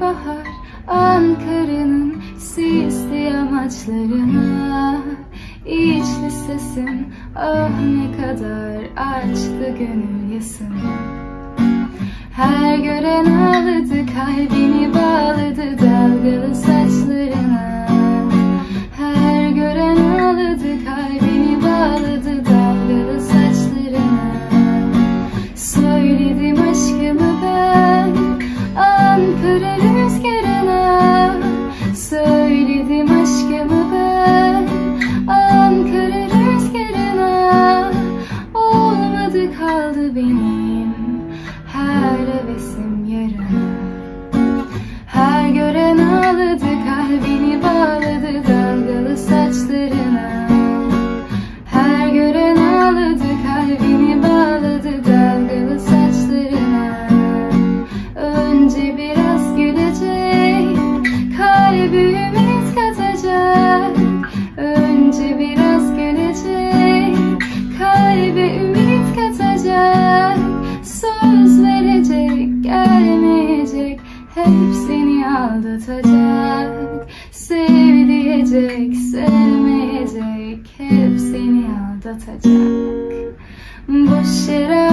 bahar Ankara'nın sisli amaçlarına. İçli sesin ah ne kadar açtı gönül yasını. Her gören ağladı kalbini bağ hep seni aldatacak. Sev diyecek sevmeyecek hep seni aldatacak. Boş yere